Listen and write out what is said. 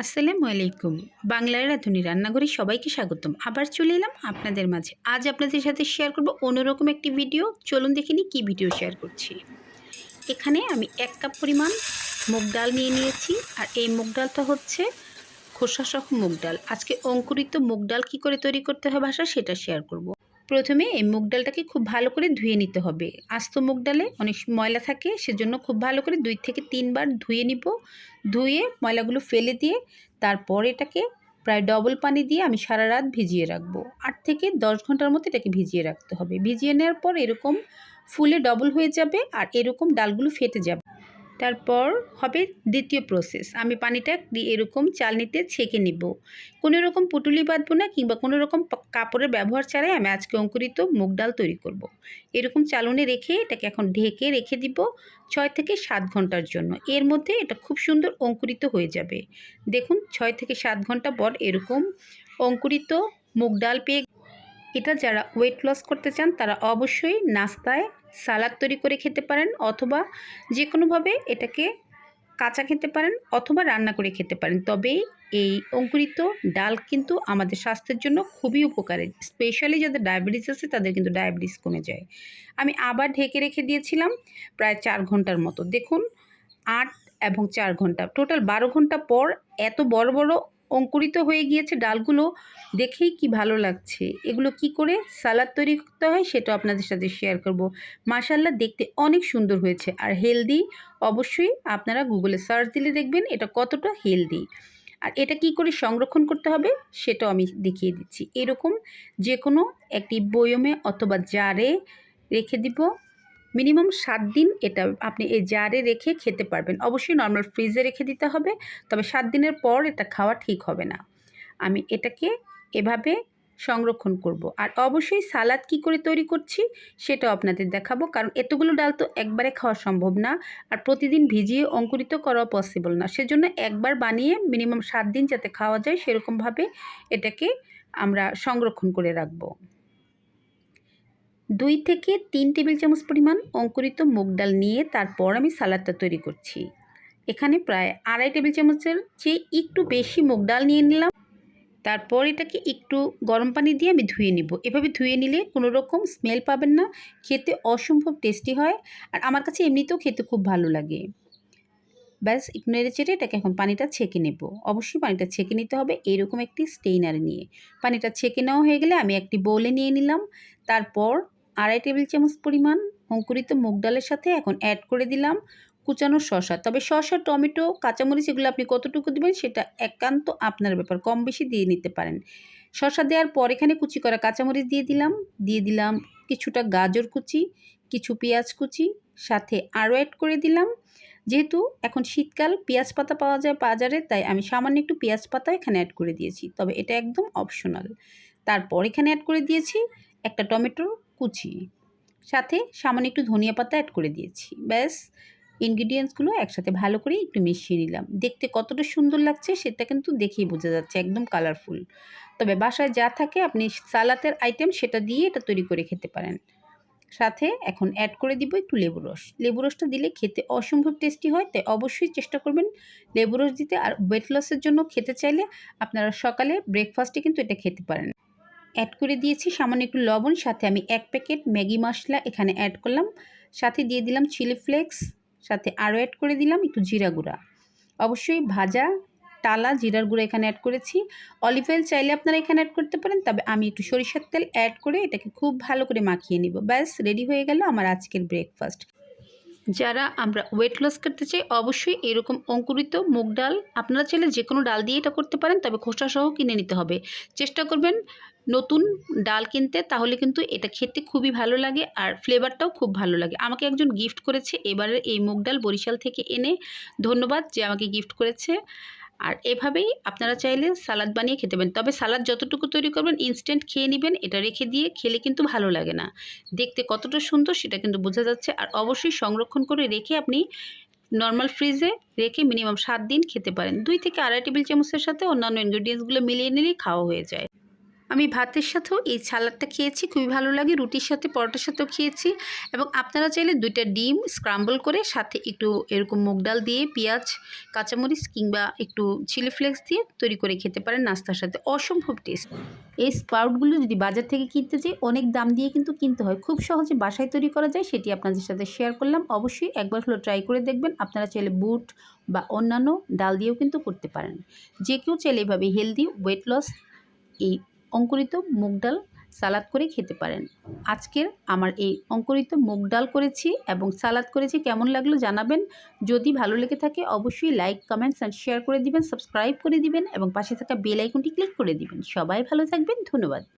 আসসালামু আলাইকুম। বাংলার রাঁধুনি রান্নাঘরে সবাইকে স্বাগতম। আবার চলে এলাম আপনাদের মাঝে। আজ আপনাদের সাথে শেয়ার করব অন্যরকম একটি ভিডিও চলুন দেখে নিই কী ভিডিও শেয়ার করছি। এখানে আমি এক কাপ পরিমাণ মুগ ডাল নিয়ে নিয়েছি। আর এই মুগ ডালটা হচ্ছে খোসাসহ মুগ ডাল। আজকে অঙ্কুরিত মুগ ডাল কী করে তৈরি করতে হবে ভাষা সেটা শেয়ার করব। প্রথমে এই মুগ ডালটাকে খুব ভালো করে ধুয়ে নিতে হবে। আস্ত মুগ ডালে অনেক ময়লা থাকে, সেজন্য খুব ভালো করে দুই থেকে তিনবার ধুয়ে নিব। ধুয়ে ময়লাগুলো ফেলে দিয়ে তারপর এটাকে প্রায় ডবল পানি দিয়ে আমি সারা রাত ভিজিয়ে রাখব। আট থেকে দশ ঘণ্টার মতো এটাকে ভিজিয়ে রাখতে হবে। ভিজিয়ে নেওয়ার পর এরকম ফুলে ডবল হয়ে যাবে আর এরকম ডালগুলো ফেটে যাবে। তারপর হবে দ্বিতীয় প্রসেস আমি পানিটা এরকম চালনিতে ছেঁকে নিব। কোনো রকম পুটুলি বাঁধবো না কিংবা কোনো রকম কাপড়ের ব্যবহার ছাড়াই আমি আজকে অঙ্কুরিত মুগ ডাল তৈরি করব। এরকম চালনে রেখে এটাকে এখন ঢেকে রেখে দিব ছয় থেকে সাত ঘণ্টার জন্য। এর মধ্যে এটা খুব সুন্দর অঙ্কুরিত হয়ে যাবে। দেখুন, ছয় থেকে সাত ঘণ্টা পর এরকম অঙ্কুরিত মুগ ডাল পেয়ে এটা যারা ওয়েট লস করতে চান, তারা অবশ্যই নাস্তায় সালাদ তৈরি করে খেতে পারেন অথবা যে কোনোভাবে এটাকে কাঁচা খেতে পারেন অথবা রান্না করে খেতে পারেন। তবে এই অঙ্কুরিত ডাল কিন্তু আমাদের স্বাস্থ্যের জন্য খুবই উপকারী, স্পেশালি যাদের ডায়াবেটিস আছে তাদের কিন্তু ডায়াবেটিস কমে যায়। আমি আবার ঢেকে রেখে দিয়েছিলাম প্রায় চার ঘণ্টার মতো। দেখুন, আট এবং চার ঘণ্টা, টোটাল বারো ঘণ্টা পর এত বড় বড় অঙ্কুরিত হয়ে গিয়েছে ডালগুলো, দেখেই কি ভালো লাগছে। এগুলো কি করে সালাদ তৈরি করতে হয় সেটা আপনাদের সাথে শেয়ার করব। মাশাল্লাহ দেখতে অনেক সুন্দর হয়েছে। আর হেলদি অবশ্যই আপনারা গুগলে সার্চ দিলে দেখবেন এটা কতটা হেলদি আর এটা কি করে সংরক্ষণ করতে হবে সেটাও আমি দেখিয়ে দিচ্ছি। এরকম যে কোনো একটি বয়মে অথবা জারে রেখে দিব। মিনিমাম সাত দিন এটা আপনি এই জারে রেখে খেতে পারবেন। অবশ্যই নর্মাল ফ্রিজে রেখে দিতে হবে, তবে সাত দিনের পর এটা খাওয়া ঠিক হবে না। আমি এটাকে এভাবে সংরক্ষণ করব। আর অবশ্যই সালাদ কি করে তৈরি করছি সেটাও আপনাদের দেখাবো, কারণ এতগুলো ডাল তো একবারে খাওয়া সম্ভব না, আর প্রতিদিন ভিজিয়ে অঙ্কুরিত করাও পসিবল না। সেজন্য একবার বানিয়ে মিনিমাম সাত দিন যাতে খাওয়া যায়, সেরকমভাবে এটাকে আমরা সংরক্ষণ করে রাখব। দুই থেকে তিন টেবিল চামচ পরিমাণ অঙ্কুরিত মুগ ডাল নিয়ে তারপর আমি সালাদটা তৈরি করছি। এখানে প্রায় আড়াই টেবিল চামচের চেয়ে একটু বেশি মুগ ডাল নিয়ে নিলাম। তারপর এটাকে একটু গরম পানি দিয়ে আমি ধুয়ে নিব। এভাবে ধুয়ে নিলে কোনো রকম স্মেল পাবেন না, খেতে অসম্ভব টেস্টি হয় আর আমার কাছে এমনিতেও খেতে খুব ভালো লাগে। ব্যাস, একটু নেড়ে চেড়ে এটাকে এখন পানিটা ছেঁকে নেব। অবশ্যই পানিটা ছেঁকে নিতে হবে এরকম একটি স্টেইনার নিয়ে। পানিটা ছেঁকে নেওয়া হয়ে গেলে আমি একটি বোলে নিয়ে নিলাম। তারপর আড়াই টেবিল চামচ পরিমাণ অঙ্কুরিত মুগ ডালের সাথে এখন অ্যাড করে দিলাম কুচানো শশা তবে শশা টমেটো, কাঁচামরিচ এগুলো আপনি কতটুকু দেবেন সেটা একান্ত আপনার ব্যাপার, কম বেশি দিয়ে নিতে পারেন। শশা দেওয়ার পর এখানে কুচি করা কাঁচামরিচ দিয়ে দিলাম দিয়ে দিলাম কিছুটা গাজর কুচি, কিছু পেঁয়াজ কুচি, সাথে আরও অ্যাড করে দিলাম। যেহেতু এখন শীতকাল, পেঁয়াজ পাতা পাওয়া যায় বাজারে, তাই আমি সামান্য একটু পেঁয়াজ পাতা এখানে অ্যাড করে দিয়েছি। তবে এটা একদম অপশনাল তারপর এখানে অ্যাড করে দিয়েছি একটা টমেটো কুচি। সাথে সামান্য একটু ধনিয়া পাতা অ্যাড করে দিয়েছি। ব্যাস ইনগ্রিডিয়েন্টসগুলো একসাথে ভালো করে একটু মিশিয়ে নিলাম। দেখতে কতটা সুন্দর লাগছে সেটা কিন্তু দেখেই বোঝা যাচ্ছে, একদম কালারফুল তবে বাসায় যা থাকে আপনি সালাতের আইটেম সেটা দিয়ে এটা তৈরি করে খেতে পারেন। সাথে এখন অ্যাড করে দিব একটু লেবু রস। লেবু রসটা দিলে খেতে অসম্ভব টেস্টি হয়, তাই অবশ্যই চেষ্টা করবেন লেবু রস দিতে। আর ওয়েট লসের জন্য খেতে চাইলে আপনারা সকালে ব্রেকফাস্টে কিন্তু এটা খেতে পারেন। অ্যাড করে দিয়েছি, সামান্য একটু লবণ, সাথে আমি এক প্যাকেট ম্যাগি মশলা এখানে অ্যাড করলাম। সাথে দিয়ে দিলাম চিলি ফ্লেক্স, সাথে আরও অ্যাড করে দিলাম একটু জিরা গুঁড়া। অবশ্যই ভাজা, টালা, জিরার গুঁড়া এখানে অ্যাড করেছি। অলিভ অয়েল চাইলে আপনারা এখানে অ্যাড করতে পারেন, তবে আমি একটু সরিষার তেল অ্যাড করে এটাকে খুব ভালো করে মাখিয়ে নিব। ব্যাস রেডি হয়ে গেল আমার আজকের ব্রেকফাস্ট যারা আমরা ওয়েট লস করতে চাই, অবশ্যই এরকম অঙ্কুরিত মুগ ডাল আপনারা চাইলে যে কোনো ডাল দিয়ে এটা করতে পারেন, তবে খোসাসহ কিনে নিতে হবে। চেষ্টা করবেন নতুন ডাল কিনতে, তাহলে কিন্তু এটা খেতে খুবই ভালো লাগে আর ফ্লেভারটাও খুব ভালো লাগে। আমাকে একজন গিফট করেছে, এবারের এই মুগ ডাল বরিশাল থেকে এনে ধন্যবাদ যে আমাকে গিফট করেছে। আর এভাবেই আপনারা চাইলে সালাদ বানিয়ে খেতে পারেন। তবে সালাদ যতটুকু তৈরি করবেন ইনস্ট্যান্ট খেয়ে নেবেন, এটা রেখে দিয়ে খেলে কিন্তু ভালো লাগে না। দেখতে কতটা সুন্দর সেটা কিন্তু বোঝা যাচ্ছে। আর অবশ্যই সংরক্ষণ করে রেখে আপনি নর্মাল ফ্রিজে রেখে মিনিমাম সাত দিন খেতে পারেন। দুই থেকে আড়াই টেবিল চামচের সাথে অন্যান্য ইনগ্রিডিয়েন্টসগুলো মিলিয়ে নিলেই খাওয়া হয়ে যায়। আমি ভাতের সাথেও এই সালাডটা খেয়েছি, খুবই ভালো লাগে। রুটির সাথে, পরোটার সাথেও খেয়েছি। এবং আপনারা চাইলে দুইটা ডিম স্ক্রাম্বল করে সাথে একটু এরকম মুগ ডাল দিয়ে, পেঁয়াজ, কাঁচামরিচ কিংবা একটু চিলি ফ্লেক্স দিয়ে তৈরি করে খেতে পারেন নাস্তার সাথে। অসম্ভব টেস্ট এই স্পাউটগুলো যদি বাজার থেকে কিনতে যাই, অনেক দাম দিয়ে কিন্তু কিনতে হয়। খুব সহজে বাসায় তৈরি করা যায়, সেটি আপনাদের সাথে শেয়ার করলাম। অবশ্যই একবার হলো ট্রাই করে দেখবেন। আপনারা চাইলে বুট বা অন্যান্য ডাল দিয়েও কিন্তু করতে পারেন। যে কেউ চাইলে এভাবে হেলদি ওয়েট লস এই অঙ্কুরিত মুগ ডাল সালাদ করে খেতে পারেন। আজকের আমার এই অঙ্কুরিত মুগ ডাল করেছি এবং সালাদ করেছি কেমন লাগল জানাবেন। যদি ভালো লেগে থাকে অবশ্যই লাইক, কমেন্টস অ্যান্ড শেয়ার করে দিবেন, সাবস্ক্রাইব করে দিবেন এবং পাশে থাকা বেল আইকনটি ক্লিক করে দিবেন। সবাই ভালো থাকবেন, ধন্যবাদ।